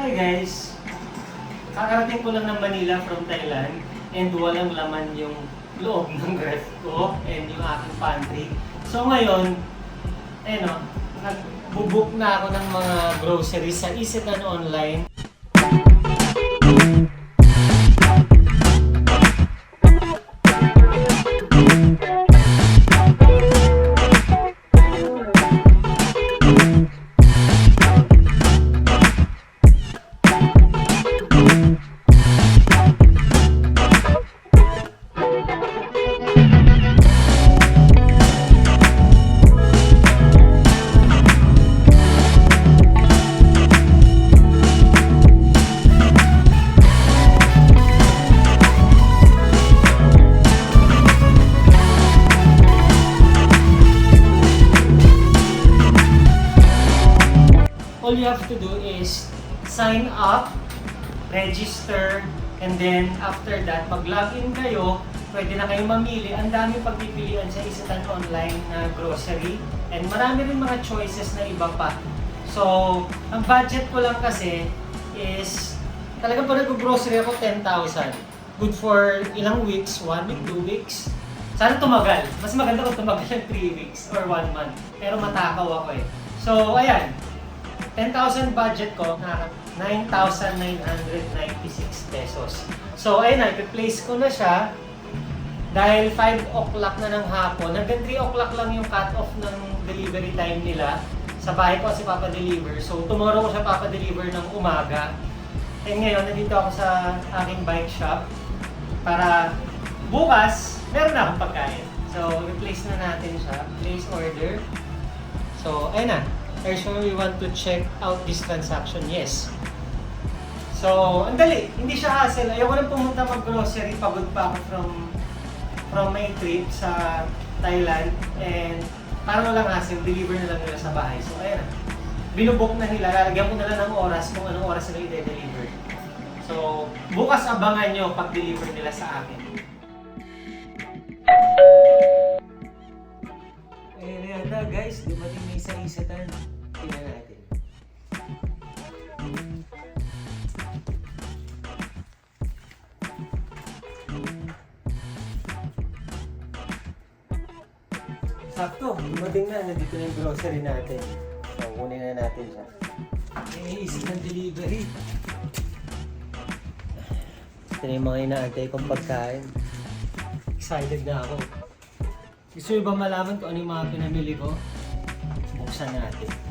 Hi guys! Kakarating ko lang ng Manila from Thailand and walang laman yung loob ng ref ko and yung aking pantry. So ngayon, ayun o, nagbubook na ako ng mga groceries sa Isitan Online. You have to do is sign up, register, and then after that, mag-login kayo, pwede na kayong mamili. Ang dami pagpipilian sa Isitan Online na grocery and marami rin mga choices na iba pa. So, ang budget ko lang kasi is talagang pag nag-grocery ako 10,000. Good for ilang weeks, 1 week, 2 weeks. Sana tumagal. Mas maganda kung tumagal ng 3 weeks or 1 month. Pero matakaw ako eh. So, ayan. 10,000 budget ko na 9,996 pesos. So, ayun na, ipi-place ko na siya. Dahil 5 o'clock na ng hapon, hanggang 3 o'clock lang yung cut-off ng delivery time nila. Sa bahay ko kasi papadeliver. So, tomorrow ko siya papadeliver ng umaga. And ngayon, nandito ako sa aking bike shop para bukas, meron na akong pagkain. So, replace na natin siya. Place order. So, ayun na. Sure we want to check out this transaction? Yes. So, ang dali. Hindi siya hassle. Ayoko nang pumunta mag-grocery. Pagod pa ako from from my trip sa Thailand. And parang walang hassle. Deliver na lang nila sa bahay. So, ayun na. Binubook na nila. Lalagyan ko na lang ng oras kung anong oras nila i-deliver. So, bukas abangan nyo pag-deliver nila sa akin. Ayan na guys, dumating na isa-isa tayo. Tingnan natin. Sakto, dumating na. Nandito na yung grocery natin. So, kunin na natin siya. Iniisip ng delivery. Ito na yung mga inaantay kong pagkain. Excited na ako. Gusto nyo ba malaman kung ano yung mga pinamili ko? Buksan natin.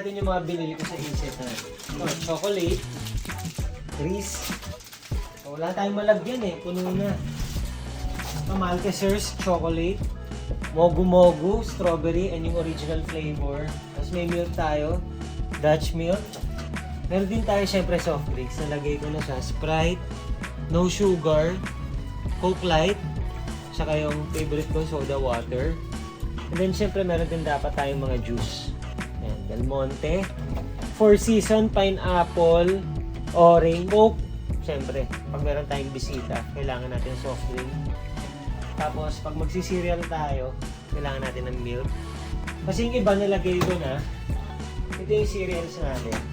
Natin yung mga binili ko sa Iset na. Ito, chocolate, Reese. So, wala tayong malagyan eh, puno na. Ito, Maltesers chocolate, Mogu Mogu, strawberry, and yung original flavor. Tapos may milk tayo, Dutch milk. Meron din tayo syempre soft drinks. Nalagay ko na siya. Sprite, no sugar, Coke Light, saka yung favorite ko, soda water. And then syempre meron din dapat tayong mga juice. Del Monte. Four Season, Pineapple, Orange, Coke. Syempre, pag meron tayong bisita, kailangan natin soft drink. Tapos, pag magsiserial tayo, kailangan natin ng milk. Kasi yung iba nilagay ko na, ito yung cereals natin. Oh.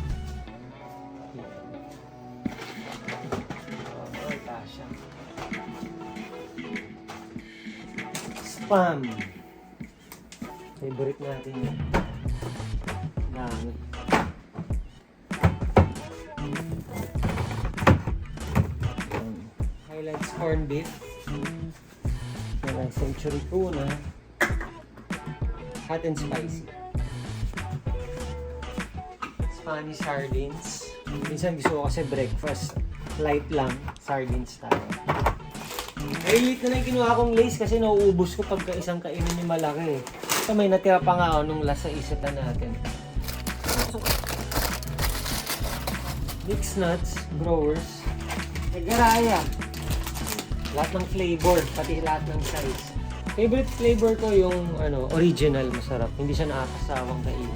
Spam. Favorite natin yun. Yan. Highlights corned beef. Yan century tuna. Hot and spicy. Spanish sardines. Minsan gusto ko kasi breakfast. Light lang. Sardines tayo. Ay, late na lang kinuha kong lace kasi nauubos ko pagka isang kainin yung malaki. Ito may natira pa nga ako nung last sa isitan natin. Mixed nuts, growers, garaya. Lahat ng flavor, pati lahat ng size. Favorite flavor ko yung ano, original, masarap. Hindi siya nakakasawang kainin.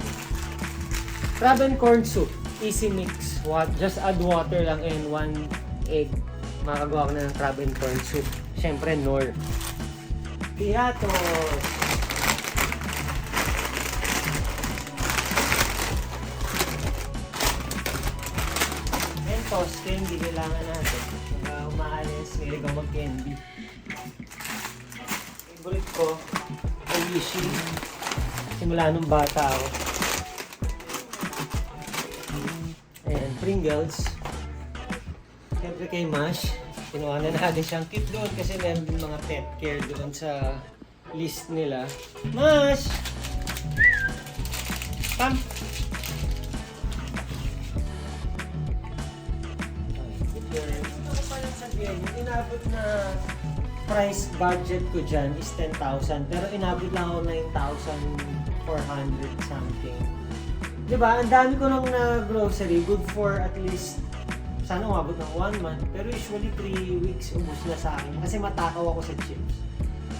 Crab and corn soup, easy mix. What, just add water lang and one egg. Makagawa ko na ng crab and corn soup. Siyempre, nor. Piatos. Toast candy, kailangan natin. Pagka umaalis, may ikaw mag-candy. Favorite ko, Oishi. Simula nung bata ako. Ayan, Pringles. Siyempre kay Mash, kinuha na natin siyang kit doon kasi meron din mga pet care doon sa list nila. Mash! Come! Inabot na price budget ko dyan is 10,000 pero inabot lang ako 9,400 something. Diba? Ang dami ko nang na grocery, good for at least sana umabot ng 1 month, pero usually 3 weeks ubus na sa akin kasi matakaw ako sa chips.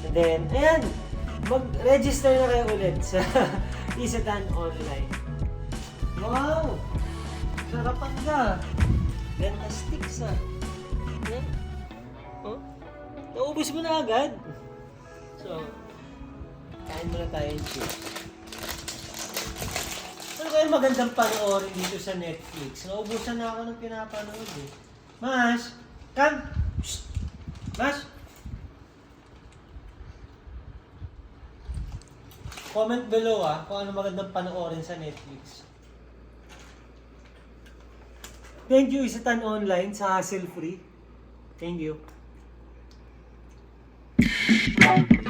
And then, ayan, mag-register na kayo ulit sa Isatan Online. Wow! Sarapan ka! Benta sticks ah. Naubos mo na agad. So, kain muna tayo yung chips. Ano kaya magandang panoorin dito sa Netflix? Naubusan na ako ng pinapanood eh. Mas! Come! Shh! Mas! Comment below ah kung ano magandang panoorin sa Netflix. Thank you, Isatan Online sa hassle free. Thank you. Thank you.